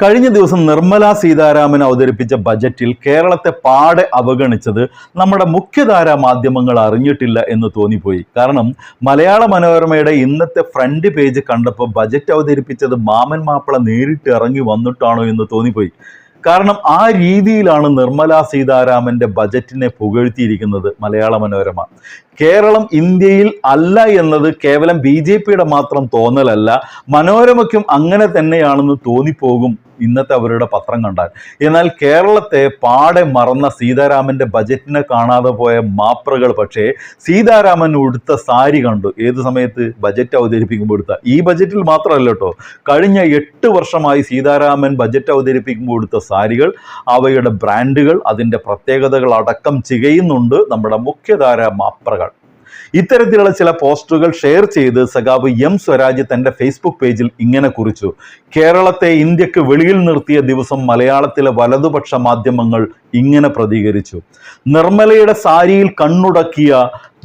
കഴിഞ്ഞ ദിവസം നിർമ്മല സീതാരാമൻ അവതരിപ്പിച്ച ബജറ്റിൽ കേരളത്തെ പാടെ അവഗണിച്ചത് നമ്മുടെ മുഖ്യധാര മാധ്യമങ്ങൾ അറിഞ്ഞിട്ടില്ല എന്ന് തോന്നിപ്പോയി. കാരണം മലയാള മനോരമയുടെ ഇന്നത്തെ ഫ്രണ്ട് പേജ് കണ്ടപ്പോൾ ബജറ്റ് അവതരിപ്പിച്ചത് മാമൻ മാപ്പിള നേരിട്ട് ഇറങ്ങി വന്നിട്ടാണോ എന്ന് തോന്നിപ്പോയി. കാരണം ആ രീതിയിലാണ് നിർമ്മല സീതാരാമന്റെ ബജറ്റിനെ പുകഴ്ത്തിയിരിക്കുന്നത് മലയാള മനോരമ. കേരളം ഇന്ത്യയിൽ അല്ല എന്നത് കേവലം ബി മാത്രം തോന്നലല്ല മനോരമയ്ക്കും അങ്ങനെ തന്നെയാണെന്ന് തോന്നിപ്പോകും ഇന്നത്തെ അവരുടെ പത്രം കണ്ടാൽ. എന്നാൽ കേരളത്തെ പാടെ മറന്ന സീതാരാമന്റെ ബജറ്റിനെ കാണാതെ പോയ മാപ്രകൾ പക്ഷേ സീതാരാമൻ ഉടുത്ത സാരി കണ്ടു. ഏത് സമയത്ത് ബജറ്റ് അവതരിപ്പിക്കുമ്പോൾ എടുത്ത ഈ ബജറ്റിൽ മാത്രമല്ല കേട്ടോ കഴിഞ്ഞ എട്ട് വർഷമായി സീതാരാമൻ ബജറ്റ് അവതരിപ്പിക്കുമ്പോൾ എടുത്ത സാരികൾ അവയുടെ ബ്രാൻഡുകൾ അതിന്റെ പ്രത്യേകതകൾ അടക്കം ചികയുന്നുണ്ട് നമ്മുടെ മുഖ്യധാര മാപ്രകൾ. ഇത്തരത്തിലുള്ള ചില പോസ്റ്ററുകൾ ഷെയർ ചെയ്ത് സഖാബ് എം സ്വരാജ് തന്റെ ഫേസ്ബുക്ക് പേജിൽ ഇങ്ങനെ കുറിച്ചു. കേരളത്തെ ഇന്ത്യയ്ക്ക് വെളിയിൽ നിർത്തിയ ദിവസം മലയാളത്തിലെ വലതുപക്ഷ മാധ്യമങ്ങൾ ഇങ്ങനെ പ്രതികരിച്ചു. നിർമ്മലയുടെ സാരിയിൽ കണ്ണുടക്കിയ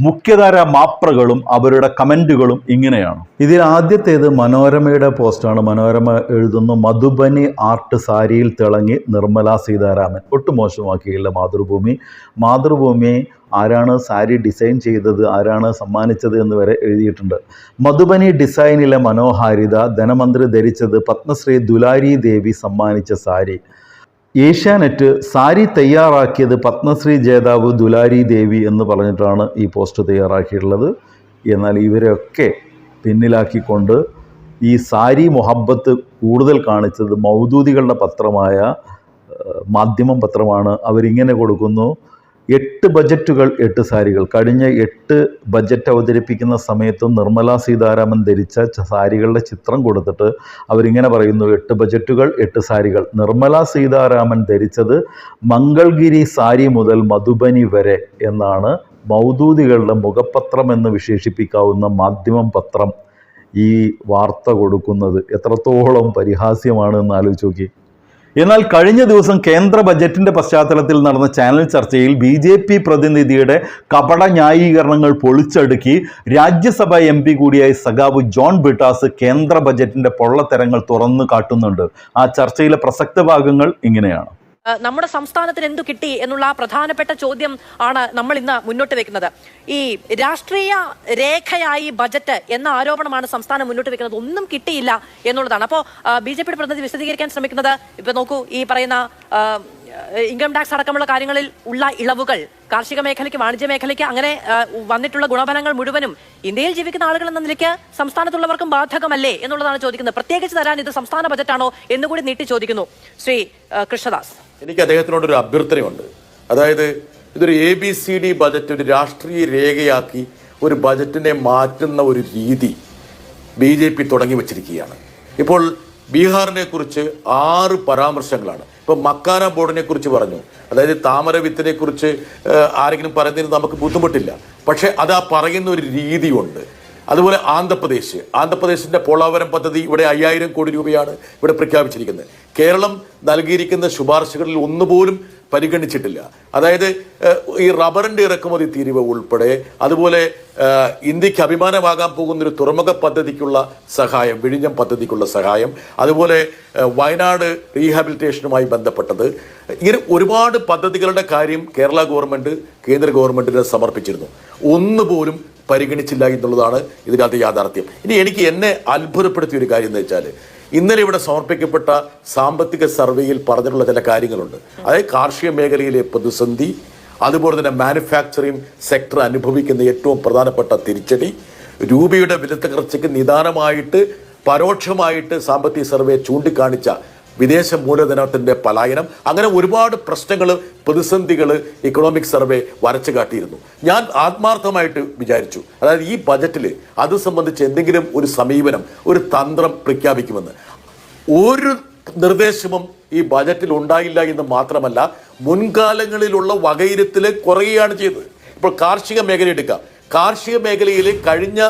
മുഖ്യധാര മാപ്രകളും അവരുടെ കമന്റുകളും ഇങ്ങനെയാണ്. ഇതിൽ ആദ്യത്തേത് മനോരമയുടെ പോസ്റ്റാണ്. മനോരമ എഴുതുന്നു മധുബനി ആർട്ട് സാരിയിൽ തിളങ്ങി നിർമ്മല സീതാരാമൻ. ഒട്ടും മോശമാക്കിയില്ല മാതൃഭൂമി. മാതൃഭൂമി ആരാണ് സാരി ഡിസൈൻ ചെയ്തത് ആരാണ് സമ്മാനിച്ചത് എന്ന് വരെ എഴുതിയിട്ടുണ്ട്. മധുബനി ഡിസൈനിലെ മനോഹാരിത ധനമന്ത്രി ധരിച്ചത് പത്മശ്രീ ദുലാരി ദേവി സമ്മാനിച്ച സാരി. ഏഷ്യാനെറ്റ് സാരി തയ്യാറാക്കിയത് പത്മശ്രീ ജേതാവ് ദുലാരി ദേവി എന്ന് പറഞ്ഞിട്ടാണ് ഈ പോസ്റ്റ് തയ്യാറാക്കിയിട്ടുള്ളത്. എന്നാൽ ഇവരെയൊക്കെ പിന്നിലാക്കിക്കൊണ്ട് ഈ സാരി മൊഹബത്ത് കൂടുതൽ കാണിച്ചത് മൗദൂദികളുടെ പത്രമായ മാധ്യമം പത്രമാണ്. അവരിങ്ങനെ കൊടുക്കുന്നു. എട്ട് ബജറ്റുകൾ എട്ട് സാരികൾ. കഴിഞ്ഞ എട്ട് ബജറ്റ് അവതരിപ്പിക്കുന്ന സമയത്തും നിർമ്മല സീതാരാമൻ ധരിച്ച സാരികളുടെ ചിത്രം കൊടുത്തിട്ട് അവരിങ്ങനെ പറയുന്നു എട്ട് ബജറ്റുകൾ എട്ട് സാരികൾ. നിർമ്മല സീതാരാമൻ ധരിച്ചത് മംഗൾഗിരി സാരി മുതൽ മധുബനി വരെ എന്നാണ് മൗദൂദികളുടെ മുഖപത്രം എന്ന് വിശേഷിപ്പിക്കാവുന്ന മാധ്യമം പത്രം ഈ വാർത്ത കൊടുക്കുന്നത്. എത്രത്തോളം പരിഹാസ്യമാണ് എന്ന് ആലോചിച്ച് നോക്കി. എന്നാൽ കഴിഞ്ഞ ദിവസം കേന്ദ്ര ബജറ്റിന്റെ പശ്ചാത്തലത്തിൽ നടന്ന ചാനൽ ചർച്ചയിൽ ബി ജെ പി പ്രതിനിധിയുടെ കപട ന്യായീകരണങ്ങൾ പൊളിച്ചടുക്കി രാജ്യസഭ എം പി കൂടിയായ സഖാവ് ജോൺ ബിട്ടാസ് കേന്ദ്ര ബജറ്റിന്റെ പൊള്ളത്തരങ്ങൾ തുറന്നു കാട്ടുന്നുണ്ട്. ആ ചർച്ചയിലെ പ്രസക്ത ഭാഗങ്ങൾ ഇങ്ങനെയാണ്. നമ്മുടെ സംസ്ഥാനത്തിന് എന്തു കിട്ടി എന്നുള്ള ആ പ്രധാനപ്പെട്ട ചോദ്യം ആണ് നമ്മൾ ഇന്ന് മുന്നോട്ട് വെക്കുന്നത്. ഈ രാഷ്ട്രീയ രേഖയായി ബജറ്റ് എന്ന ആരോപണമാണ് സംസ്ഥാനം മുന്നോട്ട് വെക്കുന്നത്. ഒന്നും കിട്ടിയില്ല എന്നുള്ളതാണ്. അപ്പോൾ ബി ജെ പിയുടെ പ്രതിനിധി വിശദീകരിക്കാൻ ശ്രമിക്കുന്നത് ഇപ്പൊ നോക്കൂ ഈ പറയുന്ന ഇൻകം ടാക്സ് അടക്കമുള്ള കാര്യങ്ങളിൽ ഉള്ള ഇളവുകൾ കാർഷിക മേഖലയ്ക്ക് വാണിജ്യ മേഖലയ്ക്ക് അങ്ങനെ വന്നിട്ടുള്ള ഗുണഫലങ്ങൾ മുഴുവനും ഇന്ത്യയിൽ ജീവിക്കുന്ന ആളുകൾ എന്ന നിലയ്ക്ക് സംസ്ഥാനത്തുള്ളവർക്കും ബാധകമല്ലേ എന്നുള്ളതാണ് ചോദിക്കുന്നത്. പ്രത്യേകിച്ച് തരാൻ ഇത് സംസ്ഥാന ബജറ്റാണോ എന്നുകൂടി നീട്ടി ചോദിക്കുന്നു ശ്രീ കൃഷ്ണദാസ്. എനിക്ക് അദ്ദേഹത്തിനോടൊരു അഭ്യർത്ഥനയുണ്ട്. അതായത് ഇതൊരു A B C D budget ഒരു രാഷ്ട്രീയ രേഖയാക്കി ഒരു ബജറ്റിനെ മാറ്റുന്ന ഒരു രീതി ബി ജെ പി തുടങ്ങി വച്ചിരിക്കുകയാണ്. ഇപ്പോൾ ബീഹാറിനെ കുറിച്ച് ആറ് പരാമർശങ്ങളാണ്. ഇപ്പോൾ മക്കാന ബോർഡിനെ കുറിച്ച് പറഞ്ഞു. അതായത് താമര വിത്തിനെ കുറിച്ച് ആരെങ്കിലും പറയുന്നതിന് നമുക്ക് ബുദ്ധിമുട്ടില്ല. പക്ഷേ അത് ആ പറയുന്ന ഒരു രീതിയുണ്ട്. അതുപോലെ ആന്ധ്രാപ്രദേശ്. ആന്ധ്രാപ്രദേശിന്റെ പോളാവരം പദ്ധതി ഇവിടെ അയ്യായിരം കോടി രൂപയാണ് ഇവിടെ പ്രഖ്യാപിച്ചിരിക്കുന്നത്. കേരളം നൽകിയിരിക്കുന്ന ശുപാർശകളിൽ ഒന്നുപോലും പരിഗണിച്ചിട്ടില്ല. അതായത് ഈ റബ്ബറിന്റെ ഇറക്കുമതി തീരുവ ഉൾപ്പെടെ അതുപോലെ ഇന്ത്യയ്ക്ക് അഭിമാനമാകാൻ പോകുന്ന ഒരു തുറമുഖ പദ്ധതിക്കുള്ള സഹായം വിഴിഞ്ഞം പദ്ധതിക്കുള്ള സഹായം അതുപോലെ വയനാട് റീഹാബിലിറ്റേഷനുമായി ബന്ധപ്പെട്ടത് ഇങ്ങനെ ഒരുപാട് പദ്ധതികളുടെ കാര്യം കേരള ഗവൺമെന്റ് കേന്ദ്ര ഗവൺമെന്റിന് സമർപ്പിച്ചിരുന്നു. ഒന്നുപോലും പരിഗണിച്ചില്ല എന്നുള്ളതാണ് ഇതിനകത്ത് യാഥാർത്ഥ്യം. ഇനി എനിക്ക് എന്നെ അത്ഭുതപ്പെടുത്തിയ ഒരു കാര്യം എന്ന് വെച്ചാൽ ഇന്നലെ ഇവിടെ സമർപ്പിക്കപ്പെട്ട സാമ്പത്തിക സർവേയിൽ പറഞ്ഞിട്ടുള്ള ചില കാര്യങ്ങളുണ്ട്. അതായത് കാർഷിക മേഖലയിലെ പ്രതിസന്ധി അതുപോലെ തന്നെ മാനുഫാക്ചറിങ് സെക്ടർ അനുഭവിക്കുന്ന ഏറ്റവും പ്രധാനപ്പെട്ട തിരിച്ചടി രൂപയുടെ വിലത്തകർച്ചയ്ക്ക് നിദാനമായിട്ട് പരോക്ഷമായിട്ട് സാമ്പത്തിക സർവേ ചൂണ്ടിക്കാണിച്ച വിദേശ മൂലധനത്തിന്റെ പലായനം. അങ്ങനെ ഒരുപാട് പ്രശ്നങ്ങൾ പ്രതിസന്ധികൾ ഇക്കണോമിക് സർവേ വരച്ചു കാട്ടിയിരുന്നു. ഞാൻ ആത്മാർത്ഥമായിട്ട് വിചാരിച്ചു. അതായത് ഈ ബജറ്റിൽ അത് സംബന്ധിച്ച് എന്തെങ്കിലും ഒരു സമീപനം ഒരു തന്ത്രം പ്രഖ്യാപിക്കുമെന്ന്. ഒരു നിർദ്ദേശവും ഈ ബജറ്റിൽ ഉണ്ടായില്ല എന്ന് മാത്രമല്ല മുൻകാലങ്ങളിലുള്ള വകയിരുത്തൽ കുറയുകയാണ് ചെയ്തത്. ഇപ്പോൾ കാർഷിക മേഖല എടുക്കാം. കാർഷിക മേഖലയിൽ കഴിഞ്ഞ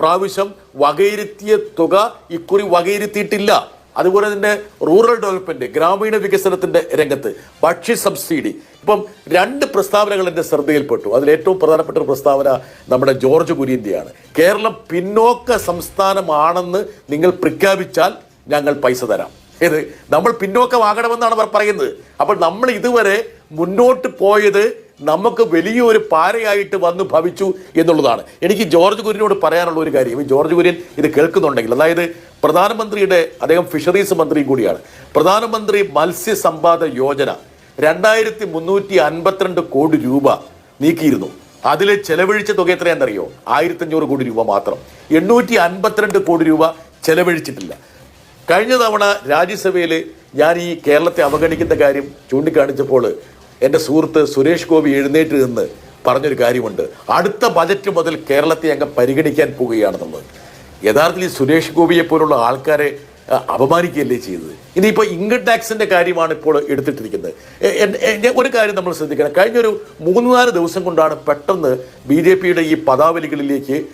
പ്രാവശ്യം വകയിരുത്തിയ തുക ഇക്കുറി വകയിരുത്തിയിട്ടില്ല. അതുപോലെ തന്നെ റൂറൽ ഡെവലപ്മെന്റ് ഗ്രാമീണ വികസനത്തിന്റെ രംഗത്ത് ഭക്ഷ്യ സബ്സിഡി ഇപ്പം രണ്ട് പ്രസ്താവനകൾ എന്റെ ശ്രദ്ധയിൽപ്പെട്ടു. അതിൽ ഏറ്റവും പ്രധാനപ്പെട്ട ഒരു പ്രസ്താവന നമ്മുടെ ജോർജ് കുര്യന്റെയാണ് കേരളം പിന്നോക്ക സംസ്ഥാനമാണെന്ന് നിങ്ങൾ പ്രഖ്യാപിച്ചാൽ ഞങ്ങൾ പൈസ തരാം. ഏത്? നമ്മൾ പിന്നോക്കമാകണമെന്നാണ് അവർ പറയുന്നത്. അപ്പോൾ നമ്മൾ ഇതുവരെ മുന്നോട്ട് പോയത് നമുക്ക് വലിയൊരു പാരയായിട്ട് വന്ന് ഭവിച്ചു എന്നുള്ളതാണ്. എനിക്ക് ജോർജ് കുര്യനോട് പറയാനുള്ള ഒരു കാര്യം. ഈ ജോർജ് കുര്യൻ ഇത് കേൾക്കുന്നുണ്ടെങ്കിൽ അതായത് പ്രധാനമന്ത്രിയുടെ അദ്ദേഹം ഫിഷറീസ് മന്ത്രിയും കൂടിയാണ്. പ്രധാനമന്ത്രി മത്സ്യസമ്പാദ യോജന രണ്ടായിരത്തി മുന്നൂറ്റി അൻപത്തിരണ്ട് കോടി രൂപ നീക്കിയിരുന്നു. അതിൽ ചെലവഴിച്ച തുക എത്രയാണെന്നറിയോ? ആയിരത്തി അഞ്ഞൂറ് കോടി രൂപ മാത്രം. എണ്ണൂറ്റി അൻപത്തിരണ്ട് കോടി രൂപ ചെലവഴിച്ചിട്ടില്ല. കഴിഞ്ഞ തവണ രാജ്യസഭയിൽ ഞാൻ ഈ കേരളത്തെ അവഗണിക്കുന്ന കാര്യം ചൂണ്ടിക്കാണിച്ചപ്പോൾ എന്റെ സുഹൃത്ത് സുരേഷ് ഗോപി എഴുന്നേറ്റ് നിന്ന് പറഞ്ഞൊരു കാര്യമുണ്ട്. അടുത്ത ബജറ്റ് മുതൽ കേരളത്തെ അങ്ങ് പരിഗണിക്കാൻ പോവുകയാണെന്നുള്ളത്. യഥാർത്ഥത്തിൽ ഈ സുരേഷ് ഗോപിയെ പോലുള്ള ആൾക്കാരെ അപമാനിക്കുകയല്ലേ ചെയ്തത് ഇനിയിപ്പോൾ ഇൻകം ടാക്സിന്റെ കാര്യമാണ് ഇപ്പോൾ എടുത്തിട്ടിരിക്കുന്നത്. ഒരു കാര്യം നമ്മൾ ശ്രദ്ധിക്കണം. കഴിഞ്ഞൊരു മൂന്ന് നാല് ദിവസം കൊണ്ടാണ് പെട്ടെന്ന് ബി ജെ പിയുടെ ഈ പദാവലികളിലേക്ക്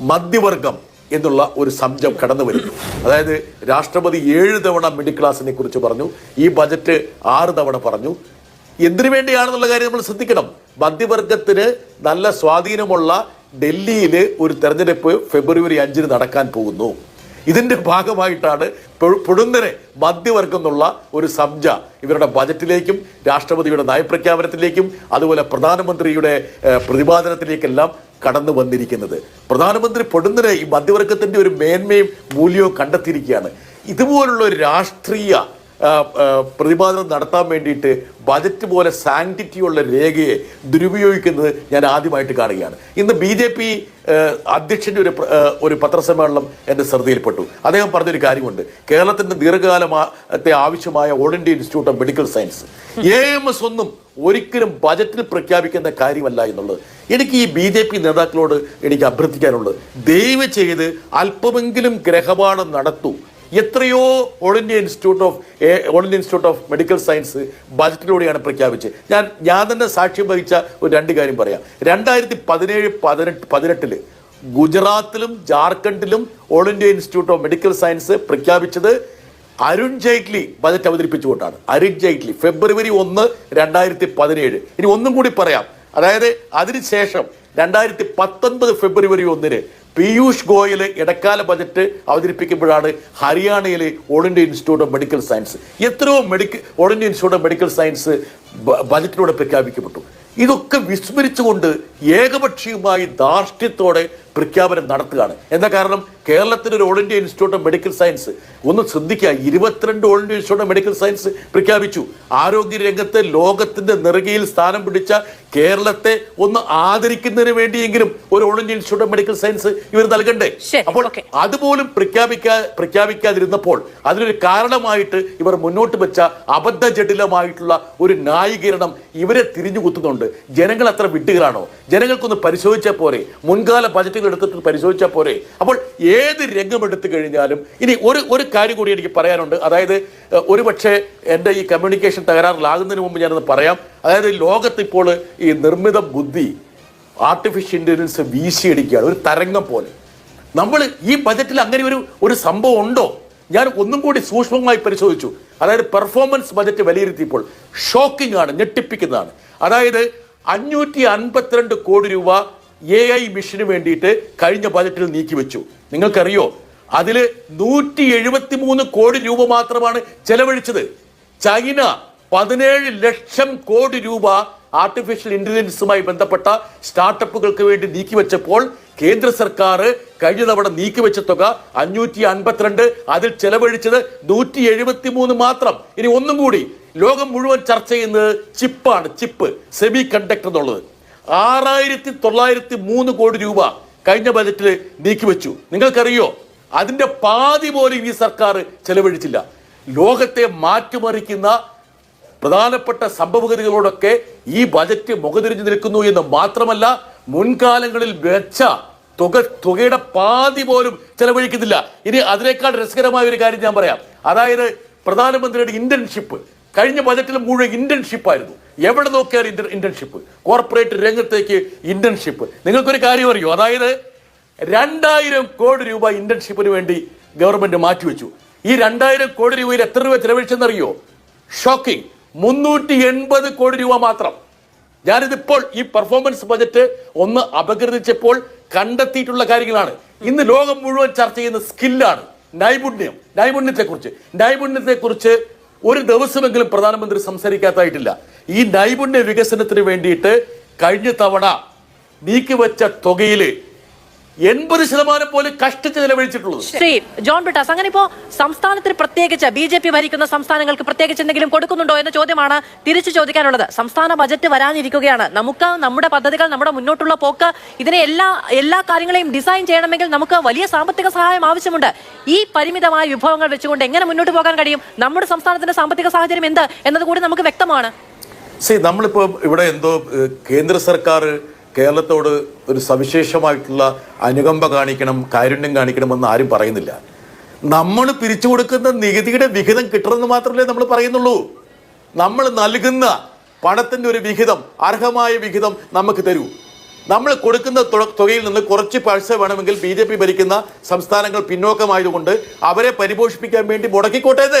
മധ്യവർഗം എന്നുള്ള ഒരു സംജം കടന്നു വരുന്നു. അതായത് രാഷ്ട്രപതി ഏഴ് തവണ മിഡിൽ ക്ലാസിനെ കുറിച്ച് പറഞ്ഞു ഈ ബജറ്റ് ആറ് തവണ പറഞ്ഞു. എന്തിനു വേണ്ടിയാണെന്നുള്ള കാര്യം നമ്മൾ ശ്രദ്ധിക്കണം. മധ്യവർഗത്തിന് നല്ല സ്വാധീനമുള്ള ഡൽഹിയിൽ ഒരു തെരഞ്ഞെടുപ്പ് ഫെബ്രുവരി അഞ്ചിന് നടക്കാൻ പോകുന്നു. ഇതിന്റെ ഭാഗമായിട്ടാണ് പൊടുന്നനെ മധ്യവർഗം എന്നുള്ള ഒരു സംജ ഇവരുടെ ബജറ്റിലേക്കും രാഷ്ട്രപതിയുടെ നയപ്രഖ്യാപനത്തിലേക്കും അതുപോലെ പ്രധാനമന്ത്രിയുടെ പ്രതിപാദനത്തിലേക്കെല്ലാം കടന്നു വന്നിരിക്കുന്നത്. പ്രധാനമന്ത്രി പൊടുന്നനെ ഈ മധ്യവർഗത്തിന്റെ ഒരു മേന്മയും മൂല്യവും കണ്ടെത്തിയിരിക്കുകയാണ്. ഇതുപോലുള്ള ഒരു രാഷ്ട്രീയ പ്രതിപാദനം നടത്താൻ വേണ്ടിയിട്ട് ബജറ്റ് പോലെ സാങ്ക്ടിറ്റിയുള്ള രേഖയെ ദുരുപയോഗിക്കുന്നത് ഞാൻ ആദ്യമായിട്ട് കാണുകയാണ്. ഇന്ന് ബി ജെ പി അധ്യക്ഷന്റെ ഒരു ഒരു പത്രസമ്മേളനം എന്റെ ശ്രദ്ധയിൽപ്പെട്ടു. അദ്ദേഹം പറഞ്ഞൊരു കാര്യമുണ്ട്. കേരളത്തിന്റെ ദീർഘകാലത്തെ ആവശ്യമായ all India institute of medical science A M S ഒന്നും ഒരിക്കലും ബജറ്റിൽ പ്രഖ്യാപിക്കുന്ന കാര്യമല്ല എന്നുള്ളത്. എനിക്ക് ഈ ബി ജെ പി നേതാക്കളോട് എനിക്ക് അഭ്യർത്ഥിക്കാനുള്ളത്. ദയവ് ചെയ്ത് അല്പമെങ്കിലും ഗ്രഹപാഠം നടത്തൂ. എത്രയോ all India institute of all India institute of medical science ബജറ്റിലൂടെയാണ് പ്രഖ്യാപിച്ചത്. ഞാൻ ഞാൻ തന്നെ സാക്ഷ്യം വഹിച്ച ഒരു രണ്ട് കാര്യം പറയാം. രണ്ടായിരത്തി പതിനേഴ് പതിനെട്ട് പതിനെട്ടിൽ ഗുജറാത്തിലും ജാർഖണ്ഡിലും all India institute of medical science പ്രഖ്യാപിച്ചത് അരുൺ ജെയ്റ്റ്ലി ബജറ്റ് അവതരിപ്പിച്ചുകൊണ്ടാണ്. അരുൺ ജെയ്റ്റ്ലി ഫെബ്രുവരി ഒന്ന് രണ്ടായിരത്തി പതിനേഴ്. ഇനി ഒന്നും കൂടി പറയാം. അതായത് അതിനുശേഷം രണ്ടായിരത്തി പത്തൊൻപത് ഫെബ്രുവരി ഒന്നിന് പീയൂഷ് ഗോയൽ ഇടക്കാല ബജറ്റ് അവതരിപ്പിക്കുമ്പോഴാണ് ഹരിയാനയിലെ all India institute of medical science. എത്രയോ medical all India institute of medical science ബജറ്റിലൂടെ പ്രഖ്യാപിക്കപ്പെട്ടു. ഇതൊക്കെ വിസ്മരിച്ചുകൊണ്ട് ഏകപക്ഷീയമായി ധാർഷ്ട്യത്തോടെ പ്രഖ്യാപനം നടത്തുകയാണ്. എന്താ കാരണം? കേരളത്തിന് ഒരു all India institute of medical science ഒന്ന് ശ്രദ്ധിക്കുക ഇരുപത്തിരണ്ട് all India institute of medical science പ്രഖ്യാപിച്ചു. ആരോഗ്യ രംഗത്ത് ലോകത്തിന്റെ നെറുകയിൽ സ്ഥാനം പിടിച്ച കേരളത്തെ ഒന്ന് ആദരിക്കുന്നതിന് വേണ്ടിയെങ്കിലും ഒരു all India institute of medical science ഇവർ നൽകണ്ടേ? അപ്പോൾ അതുപോലും പ്രഖ്യാപിക്കാ പ്രഖ്യാപിക്കാതിരുന്നപ്പോൾ അതിനൊരു കാരണമായിട്ട് ഇവർ മുന്നോട്ട് വെച്ച അബദ്ധ അബദ്ധജടിലമായിട്ടുള്ള ഒരു ന്യായീകരണം ഇവരെ തിരിഞ്ഞു കുത്തുന്നുണ്ട്. ജനങ്ങൾ അത്ര വിട്ടുകളാണോ ജനങ്ങൾക്കൊന്ന് പരിശോധിച്ചാൽ പോരെ. മുൻകാല ബജറ്റുകൾ എടുത്തിട്ട് പരിശോധിച്ചാൽ പോരെ. അപ്പോൾ ഏത് രംഗം എടുത്തു കഴിഞ്ഞാലും ഇനി ഒരു ഒരു കാര്യം കൂടി എനിക്ക് പറയാനുണ്ട്. അതായത് ഏഹ്, ഒരു പക്ഷേ എന്റെ ഈ കമ്മ്യൂണിക്കേഷൻ തകരാറിലാകുന്നതിന് മുമ്പ് ഞാനത് പറയാം. അതായത് ലോകത്ത് ഇപ്പോൾ ഈ നിർമ്മിത ബുദ്ധി ആർട്ടിഫിഷ്യൽ ഇന്റലിജൻസ് വീശിയടിക്കുകയാണ്. ഒരു തരംഗം പോലെ. നമ്മൾ ഈ ബജറ്റിൽ അങ്ങനെ ഒരു ഒരു സംഭവം ഉണ്ടോ? ഞാൻ ഒന്നും കൂടി സൂക്ഷ്മമായി പരിശോധിച്ചു. അതായത് പെർഫോമൻസ് ബജറ്റ് വിലയിരുത്തിയപ്പോൾ ഷോക്കിംഗ് ആണ് ഞെട്ടിപ്പിക്കുന്നതാണ്. അതായത് അഞ്ഞൂറ്റി അൻപത്തിരണ്ട് കോടി രൂപ എ ഐ മിഷന് വേണ്ടിയിട്ട് കഴിഞ്ഞ ബജറ്റിൽ നീക്കിവെച്ചു നിങ്ങൾക്കറിയോ അതിൽ നൂറ്റി എഴുപത്തി മൂന്ന് കോടി രൂപ മാത്രമാണ് ചെലവഴിച്ചത്. ചൈന പതിനേഴ് ലക്ഷം കോടി രൂപ ആർട്ടിഫിഷ്യൽ ഇന്റലിജൻസുമായി ബന്ധപ്പെട്ട സ്റ്റാർട്ടപ്പുകൾക്ക് വേണ്ടി നീക്കിവെച്ചപ്പോൾ കേന്ദ്ര സർക്കാർ കഴിഞ്ഞ തവണ നീക്കിവെച്ച തുക അഞ്ഞൂറ്റി അൻപത്തിരണ്ട് അതിൽ ചെലവഴിച്ചത് നൂറ്റി എഴുപത്തി മൂന്ന് മാത്രം. ഇനി ഒന്നും കൂടി ലോകം മുഴുവൻ ചർച്ച ചെയ്യുന്നത് ചിപ്പാണ് ചിപ്പ് സെമി കണ്ടക്ടർ എന്നുള്ളത്. ആറായിരത്തി തൊള്ളായിരത്തി മൂന്ന് കോടി രൂപ കഴിഞ്ഞ ബജറ്റിൽ നീക്കിവെച്ചു. നിങ്ങൾക്കറിയോ? അതിന്റെ പാതി പോലും ഈ സർക്കാർ ചെലവഴിച്ചില്ല. ലോകത്തെ മാറ്റിമറിക്കുന്ന പ്രധാനപ്പെട്ട സംഭവഗതികളോടൊക്കെ ഈ ബജറ്റ് മുഖതിരിഞ്ഞു നിൽക്കുന്നു എന്ന് മാത്രമല്ല മുൻകാലങ്ങളിൽ വെച്ച തുക തുകയുടെ പാതി പോലും ചെലവഴിക്കുന്നില്ല. ഇനി അതിനേക്കാൾ രസകരമായ ഒരു കാര്യം ഞാൻ പറയാം. അതായത് പ്രധാനമന്ത്രിയുടെ ഇന്റേൺഷിപ്പ് കഴിഞ്ഞ ബജറ്റിൽ മുഴുവൻ ഇന്റേൺഷിപ്പ് ആയിരുന്നു. എവിടെ നോക്കിയാലും ഇന്റർ ഇന്റേൺഷിപ്പ് കോർപ്പറേറ്റ് രംഗത്തേക്ക് ഇന്റേൺഷിപ്പ് നിങ്ങൾക്കൊരു കാര്യം അറിയോ? അതായത് രണ്ടായിരം കോടി രൂപ ഇന്റേൺഷിപ്പിന് വേണ്ടി ഗവൺമെന്റ് മാറ്റിവെച്ചു. ഈ രണ്ടായിരം കോടി രൂപയിൽ എത്ര രൂപ ചെലവഴിച്ചെന്നറിയോ? ഷോക്കിംഗ് മുന്നൂറ്റി എൺപത് കോടി രൂപ മാത്രം. ഞാനിതിപ്പോൾ ഈ പെർഫോമൻസ് ബജറ്റ് ഒന്ന് അപഗ്രഥിച്ചപ്പോൾ കണ്ടെത്തിയിട്ടുള്ള കാര്യങ്ങളാണ്. ഇന്ന് ലോകം മുഴുവൻ ചർച്ച ചെയ്യുന്ന സ്കില്ലാണ് നൈപുണ്യം. നൈപുണ്യത്തെക്കുറിച്ച്. നൈപുണ്യത്തെക്കുറിച്ച് ഒരു ദിവസമെങ്കിലും പ്രധാനമന്ത്രി സംസാരിക്കാത്തായിട്ടില്ല. ഈ നൈപുണ്യ വികസനത്തിന് വേണ്ടിയിട്ട് കഴിഞ്ഞ തവണ നീക്കിവെച്ച തുകയിൽ എൺപത് ശതമാനം പോലും കഷ്ടിച്ച് ചെലവഴിച്ചിട്ടുള്ളത്. ശ്രീ ജോൺ ബ്രിട്ടാസ് അങ്ങനെ ഇപ്പോ സംസ്ഥാനത്തിന് പ്രത്യേകിച്ച് ബി ജെ പി ഭരിക്കുന്ന സംസ്ഥാനങ്ങൾക്ക് പ്രത്യേകിച്ച് എന്തെങ്കിലും കൊടുക്കുന്നുണ്ടോ എന്ന ചോദ്യമാണ് തിരിച്ചു ചോദിക്കാനുള്ളത്. സംസ്ഥാന ബജറ്റ് വരാനിരിക്കുകയാണ്. നമുക്ക് നമ്മുടെ പദ്ധതികൾ നമ്മുടെ മുന്നോട്ടുള്ള പോക്ക് ഇതിനെ എല്ലാ എല്ലാ കാര്യങ്ങളെയും ഡിസൈൻ ചെയ്യണമെങ്കിൽ നമുക്ക് വലിയ സാമ്പത്തിക സഹായം ആവശ്യമുണ്ട്. ഈ പരിമിതമായ വിഭവങ്ങൾ വെച്ചുകൊണ്ട് എങ്ങനെ മുന്നോട്ട് പോകാൻ കഴിയും? നമ്മുടെ സംസ്ഥാനത്തിന്റെ സാമ്പത്തിക സാഹചര്യം എന്ത് എന്നത് കൂടി നമുക്ക് വ്യക്തമാണ്. സി നമ്മളിപ്പോ ഇവിടെ എന്തോ കേന്ദ്ര സർക്കാർ കേരളത്തോട് ഒരു സവിശേഷമായിട്ടുള്ള അനുകമ്പ കാണിക്കണം കാരുണ്യം കാണിക്കണമെന്ന് ആരും പറയുന്നില്ല. നമ്മൾ പിരിച്ചു കൊടുക്കുന്ന നികുതിയുടെ വിഹിതം കിട്ടണമെന്ന് മാത്രമല്ലേ നമ്മൾ പറയുന്നുള്ളൂ. നമ്മൾ നൽകുന്ന പണത്തിന്റെ ഒരു വിഹിതം അർഹമായ വിഹിതം നമുക്ക് തരൂ. നമ്മൾ കൊടുക്കുന്ന തുകയിൽ നിന്ന് കുറച്ച് പൈസ വേണമെങ്കിൽ ബി ജെ പി ഭരിക്കുന്ന സംസ്ഥാനങ്ങൾ പിന്നോക്കമായതുകൊണ്ട് അവരെ പരിപോഷിപ്പിക്കാൻ വേണ്ടി മുടക്കിക്കോട്ടേത്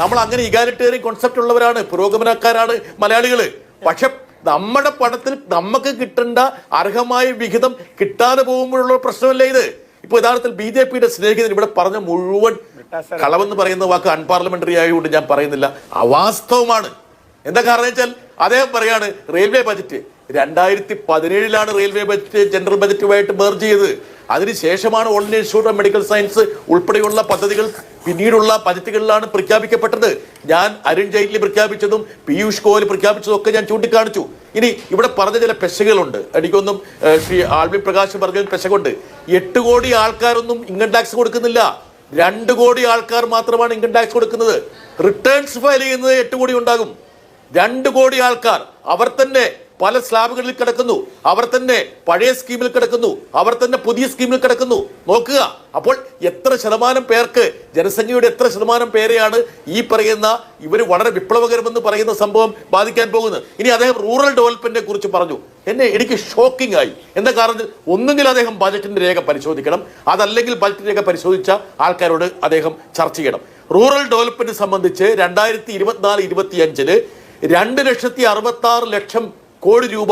നമ്മൾ അങ്ങനെ ഇഗാലിറ്റേറിയൻ കോൺസെപ്റ്റ് ഉള്ളവരാണ് പുരോഗമനക്കാരാണ് മലയാളികൾ പക്ഷെ നമ്മുടെ പണത്തിൽ നമുക്ക് കിട്ടേണ്ട അർഹമായ വിഹിതം കിട്ടാതെ പോകുമ്പോഴുള്ള പ്രശ്നമല്ലേ ഇത്? ഇപ്പൊ യഥാർത്ഥത്തിൽ ബി ജെ പിയുടെ സ്നേഹിതൻ ഇവിടെ പറഞ്ഞ മുഴുവൻ കളവെന്ന് പറയുന്ന വാക്ക് അൺപാർലമെന്ററി ആയതുകൊണ്ട് ഞാൻ പറയുന്നില്ല. അവാസ്തവമാണ്. എന്താ കാരണം വെച്ചാൽ അദ്ദേഹം പറയാണ് റെയിൽവേ ബജറ്റ് രണ്ടായിരത്തി പതിനേഴിലാണ് റെയിൽവേ ബജറ്റ് ജനറൽ ബജറ്റുമായിട്ട് മെർജ് ചെയ്തത് അതിനുശേഷമാണ് India institute of medical science ഉൾപ്പെടെയുള്ള പദ്ധതികൾ പിന്നീടുള്ള ബജറ്റുകളിലാണ് പ്രഖ്യാപിക്കപ്പെട്ടത്. ഞാൻ അരുൺ ജെയ്റ്റ്ലി പ്രഖ്യാപിച്ചതും പീയൂഷ് ഗോയൽ പ്രഖ്യാപിച്ചതും ഒക്കെ ഞാൻ ചൂണ്ടിക്കാണിച്ചു. ഇനി ഇവിടെ പറഞ്ഞ ചില പെശകളുണ്ട്. എനിക്കൊന്നും ശ്രീ ആൽബി പ്രകാശ് പറഞ്ഞ പെശകുണ്ട്. എട്ട് കോടി ആൾക്കാരൊന്നും ഇൻകം ടാക്സ് കൊടുക്കുന്നില്ല. രണ്ട് കോടി ആൾക്കാർ മാത്രമാണ് ഇൻകം ടാക്സ് കൊടുക്കുന്നത്. റിട്ടേൺസ് ഫയൽ ചെയ്യുന്നത് എട്ട് കോടി ഉണ്ടാകും. രണ്ട് കോടി ആൾക്കാർ. അവർ തന്നെ പല സ്ലാബുകളിൽ കിടക്കുന്നു. അവർ തന്നെ പഴയ സ്കീമിൽ കിടക്കുന്നു. അവർ തന്നെ പുതിയ സ്കീമിൽ കിടക്കുന്നു. നോക്കുക. അപ്പോൾ എത്ര ശതമാനം പേർക്ക് ജനസംഖ്യയുടെ എത്ര ശതമാനം പേരെയാണ് ഈ പറയുന്ന ഇവർ വളരെ വിപ്ലവകരമെന്ന് പറയുന്ന സംഭവം ബാധിക്കാൻ പോകുന്നത്. ഇനി അദ്ദേഹം റൂറൽ ഡെവലപ്മെന്റിനെ കുറിച്ച് പറഞ്ഞു. എന്നെ എനിക്ക് ഷോക്കിംഗ് ആയി. എന്താ കാരണം? ഒന്നുകിൽ അദ്ദേഹം ബജറ്റിന്റെ രേഖ പരിശോധിക്കണം. അതല്ലെങ്കിൽ ബജറ്റ് രേഖ പരിശോധിച്ച ആൾക്കാരോട് അദ്ദേഹം ചർച്ച ചെയ്യണം. റൂറൽ ഡെവലപ്മെന്റ് സംബന്ധിച്ച് രണ്ടായിരത്തി ഇരുപത്തിനാല് ഇരുപത്തി അഞ്ചിൽ രണ്ട് ലക്ഷത്തി അറുപത്തി ആറ് ലക്ഷം കോടി രൂപ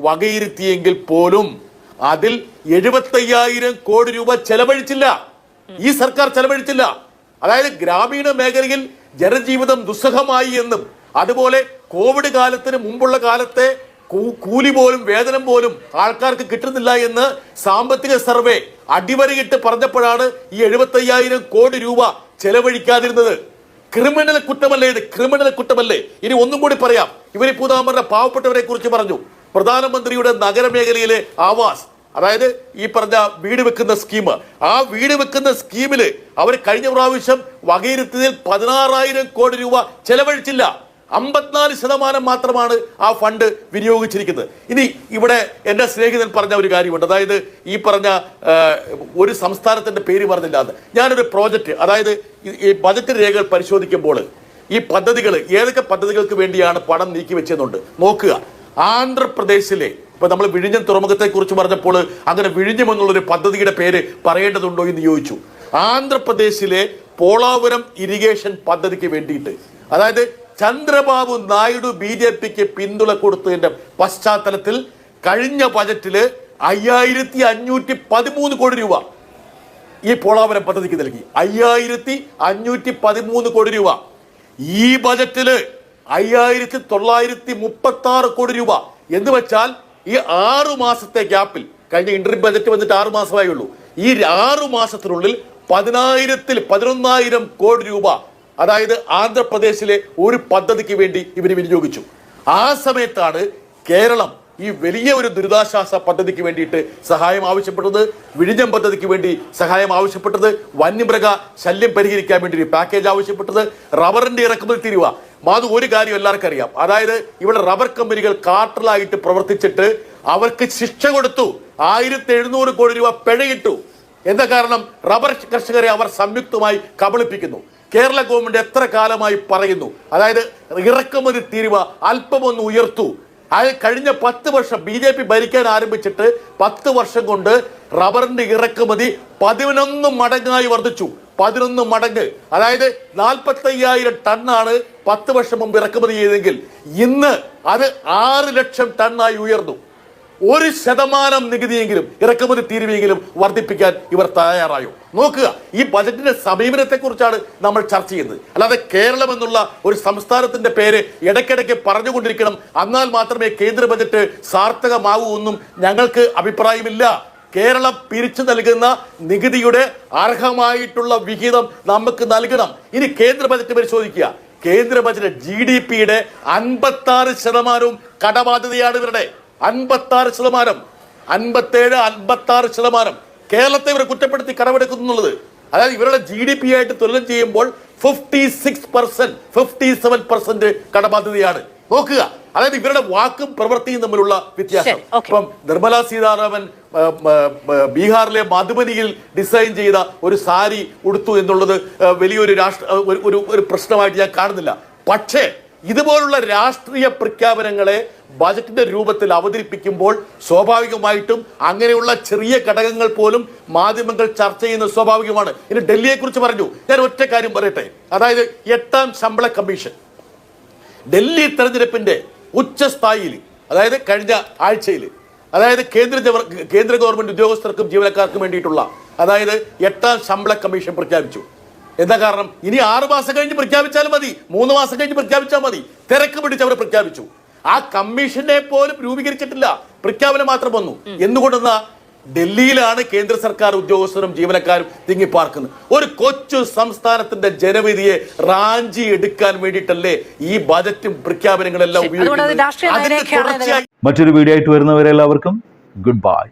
വകയിരുത്തിയെങ്കിൽ പോലും അതിൽ എഴുപത്തയ്യായിരം കോടി രൂപ ചെലവഴിച്ചില്ല. ഈ സർക്കാർ ചെലവഴിച്ചില്ല. അതായത് ഗ്രാമീണ മേഖലയിൽ ജനജീവിതം ദുസ്സഹമായി എന്നും അതുപോലെ കോവിഡ് കാലത്തിന് മുമ്പുള്ള കാലത്തെ കൂലി പോലും വേതനം പോലും ആൾക്കാർക്ക് കിട്ടുന്നില്ല എന്ന് സാമ്പത്തിക സർവേ അടിവരയിട്ട് പറഞ്ഞപ്പോഴാണ് ഈ എഴുപത്തയ്യായിരം കോടി രൂപ ചെലവഴിക്കാതിരുന്നത്. ക്രിമിനൽ കുറ്റമല്ലേ ഇത്? ക്രിമിനൽ കുറ്റമല്ലേ? ഇനി ഒന്നും കൂടി പറയാം. ഇവർ പൂതാമരുടെ പാവപ്പെട്ടവരെ കുറിച്ച് പറഞ്ഞു. പ്രധാനമന്ത്രിയുടെ നഗരമേഖലയിലെ ആവാസ് അതായത് ഈ പറഞ്ഞ വീട് വെക്കുന്ന സ്കീം ആ വീട് വെക്കുന്ന സ്കീമിൽ അവർ കഴിഞ്ഞ പ്രാവശ്യം വകയിരുത്തിയതിൽ പതിനാറായിരം കോടി രൂപ ചെലവഴിച്ചില്ല. അമ്പത്തിനാല് ശതമാനം മാത്രമാണ് ആ ഫണ്ട് വിനിയോഗിച്ചിരിക്കുന്നത്. ഇനി ഇവിടെ എന്റെ സ്നേഹിതൻ പറഞ്ഞ ഒരു കാര്യമുണ്ട്. അതായത് ഈ പറഞ്ഞ ഒരു സംസ്ഥാനത്തിന്റെ പേര് പറഞ്ഞില്ലാതെ ഞാനൊരു പ്രോജക്റ്റ് അതായത് ഈ ബജറ്റ് രേഖകൾ പരിശോധിക്കുമ്പോൾ ഈ പദ്ധതികൾ ഏതൊക്കെ പദ്ധതികൾക്ക് വേണ്ടിയാണ് പണം നീക്കി വെച്ചെന്നുണ്ട്. നോക്കുക. ആന്ധ്രാപ്രദേശിലെ ഇപ്പൊ നമ്മൾ വിഴിഞ്ഞം തുറമുഖത്തെ കുറിച്ച് പറഞ്ഞപ്പോൾ അങ്ങനെ വിഴിഞ്ഞം എന്നുള്ളൊരു പദ്ധതിയുടെ പേര് പറയേണ്ടതുണ്ടോ എന്ന് ചോദിച്ചു. ആന്ധ്രാപ്രദേശിലെ പോളാപുരം ഇറിഗേഷൻ പദ്ധതിക്ക് വേണ്ടിയിട്ട്. അതായത് ചന്ദ്രബാബു നായിഡു ബി ജെ പിക്ക് പിന്തുണ കൊടുത്തതിന്റെ പശ്ചാത്തലത്തിൽ കഴിഞ്ഞ ബജറ്റിൽ അയ്യായിരത്തി അഞ്ഞൂറ്റി പതിമൂന്ന് കോടി രൂപ ഈ പോളാവരം പദ്ധതിക്ക് നൽകി. അയ്യായിരത്തി അഞ്ഞൂറ്റി പതിമൂന്ന് കോടി രൂപ. ഈ ബജറ്റിൽ അയ്യായിരത്തി തൊള്ളായിരത്തി മുപ്പത്തി ആറ് കോടി രൂപ. എന്ന് വെച്ചാൽ ഈ ആറു മാസത്തെ ഗ്യാപ്പിൽ കഴിഞ്ഞ ഇന്റർ ബജറ്റ് വന്നിട്ട് ആറു മാസമായി ഉള്ളൂ ഈ ആറു മാസത്തിനുള്ളിൽ പതിനായിരത്തിൽ പതിനൊന്നായിരം കോടി രൂപ അതായത് ആന്ധ്രാപ്രദേശിലെ ഒരു പദ്ധതിക്ക് വേണ്ടി ഇവർ വിനിയോഗിച്ചു. ആ സമയത്താണ് കേരളം ഈ വലിയ ഒരു ദുരിതാശ്വാസ പദ്ധതിക്ക് വേണ്ടിയിട്ട് സഹായം ആവശ്യപ്പെട്ടത് വിഴിഞ്ഞം പദ്ധതിക്ക് വേണ്ടി സഹായം ആവശ്യപ്പെട്ടത് വന്യമൃഗ ശല്യം പരിഹരിക്കാൻ വേണ്ടി ഒരു പാക്കേജ് ആവശ്യപ്പെട്ടത് റബ്ബറിന്റെ ഇറക്കുമതി തിരിവ. അത് ഒരു കാര്യം എല്ലാവർക്കും അറിയാം. അതായത് ഇവിടെ റബ്ബർ കമ്പനികൾ കാട്ടലായിട്ട് പ്രവർത്തിച്ചിട്ട് അവർക്ക് ശിക്ഷ കൊടുത്തു. ആയിരത്തി എഴുന്നൂറ് കോടി രൂപ പിഴയിട്ടു. എന്താ കാരണം? റബ്ബർ കർഷകരെ അവർ സംയുക്തമായി കബളിപ്പിക്കുന്നു. കേരള ഗവൺമെന്റ് എത്ര കാലമായി പറയുന്നു? അതായത് ഇറക്കുമതി തീരുവ അല്പമൊന്ന് ഉയർത്തു. അത് കഴിഞ്ഞ പത്ത് വർഷം ബി ജെ പി ഭരിക്കാൻ ആരംഭിച്ചിട്ട് പത്ത് വർഷം കൊണ്ട് റബ്ബറിന്റെ ഇറക്കുമതി പതിനൊന്ന് മടങ്ങായി വർദ്ധിച്ചു. പതിനൊന്ന് മടങ്ങ്. അതായത് നാൽപ്പത്തി അയ്യായിരം ടണ്ണാണ് പത്ത് വർഷം മുമ്പ് ഇറക്കുമതി ചെയ്തെങ്കിൽ ഇന്ന് അത് ആറ് ലക്ഷം ടണ്ണായി ഉയർന്നു. ഒരു ശതമാനം നികുതിയെങ്കിലും ഇറക്കുമതി തീരുവെങ്കിലും വർദ്ധിപ്പിക്കാൻ ഇവർ തയ്യാറായോ? നോക്കുക ഈ ബജറ്റിന്റെ സമീപനത്തെ കുറിച്ചാണ് നമ്മൾ ചർച്ച ചെയ്യുന്നത്. അല്ലാതെ കേരളം എന്നുള്ള ഒരു സംസ്ഥാനത്തിന്റെ പേര് ഇടയ്ക്കിടയ്ക്ക് പറഞ്ഞുകൊണ്ടിരിക്കണം. എന്നാൽ മാത്രമേ കേന്ദ്ര ബജറ്റ് സാർത്ഥകമാകൂ എന്നും ഞങ്ങൾക്ക് അഭിപ്രായമില്ല. കേരളം പിരിച്ചു നൽകുന്ന നികുതിയുടെ അർഹമായിട്ടുള്ള വിഹിതം നമുക്ക് നൽകണം. ഇനി കേന്ദ്ര ബജറ്റ് പരിശോധിക്കുക. കേന്ദ്ര ബജറ്റ് ജി ഡി പിയുടെ അൻപത്തി ആറ് ശതമാനവും കടബാധ്യതയാണ് ഇവരുടെ. അൻപത്തി ആറ് ശതമാനം അൻപത്തേഴ് അൻപത്തി ആറ് ശതമാനം കേരളത്തെ ഇവരെ കുറ്റപ്പെടുത്തി കടമെടുക്കുന്നു എന്നുള്ളത്. അതായത് ഇവരുടെ ജി ഡി പി ആയിട്ട് തുലനം ചെയ്യുമ്പോൾ fifty six percent fifty seven percent കടബാധ്യതയാണ്. നോക്കുക. അതായത് ഇവരുടെ വാക്കും പ്രവൃത്തിയും തമ്മിലുള്ള വ്യത്യാസം. ഇപ്പം നിർമ്മല സീതാരാമൻ ബീഹാറിലെ മധുബനിയിൽ ഡിസൈൻ ചെയ്ത ഒരു സാരി ഉടുത്തു എന്നുള്ളത് വലിയൊരു രാഷ്ട്ര ഒരു ഒരു പ്രശ്നമായിട്ട് ഞാൻ കാണുന്നില്ല. പക്ഷേ ഇതുപോലുള്ള രാഷ്ട്രീയ പ്രഖ്യാപനങ്ങളെ ബജറ്റിന്റെ രൂപത്തിൽ അവതരിപ്പിക്കുമ്പോൾ സ്വാഭാവികമായിട്ടും അങ്ങനെയുള്ള ചെറിയ ഘടകങ്ങൾ പോലും മാധ്യമങ്ങൾ ചർച്ച ചെയ്യുന്നത് സ്വാഭാവികമാണ്. ഇനി ഡൽഹിയെ കുറിച്ച് പറഞ്ഞു. ഞാൻ ഒറ്റ കാര്യം പറയട്ടെ. അതായത് എട്ടാം ശമ്പള കമ്മീഷൻ. ഡൽഹി തെരഞ്ഞെടുപ്പിന്റെ ഉച്ചസ്ഥായിയിൽ അതായത് കഴിഞ്ഞ ആഴ്ചയിൽ അതായത് കേന്ദ്ര കേന്ദ്ര ഗവൺമെന്റ് ഉദ്യോഗസ്ഥർക്കും ജീവനക്കാർക്കും വേണ്ടിയിട്ടുള്ള അതായത് എട്ടാം ശമ്പള കമ്മീഷൻ പ്രഖ്യാപിച്ചു. എന്താ കാരണം? ഇനി ആറ് മാസം കഴിഞ്ഞ് പ്രഖ്യാപിച്ചാലും മതി. മൂന്ന് മാസം കഴിഞ്ഞ് പ്രഖ്യാപിച്ചാൽ മതി. തിരക്ക് പിടിച്ച് അവർ പ്രഖ്യാപിച്ചു. ആ കമ്മീഷനെ പോലും രൂപീകരിച്ചിട്ടില്ല. പ്രഖ്യാപനം മാത്രം വന്നു. എന്തുകൊണ്ടെന്നാ? ഡൽഹിയിലാണ് കേന്ദ്ര സർക്കാർ ഉദ്യോഗസ്ഥരും ജീവനക്കാരും തിങ്ങിപ്പാർക്കുന്നത് ഒരു കൊച്ചു സംസ്ഥാനത്തിന്റെ ജനവിധിയെ റാഞ്ചി എടുക്കാൻ വേണ്ടിയിട്ടല്ലേ ഈ ബജറ്റും പ്രഖ്യാപനങ്ങളെല്ലാം. ഉപയോഗിക്കുന്നത്. മറ്റൊരു വീഡിയോ ആയിട്ട് വരുന്നവരെല്ലാവർക്കും ഗുഡ് ബൈ.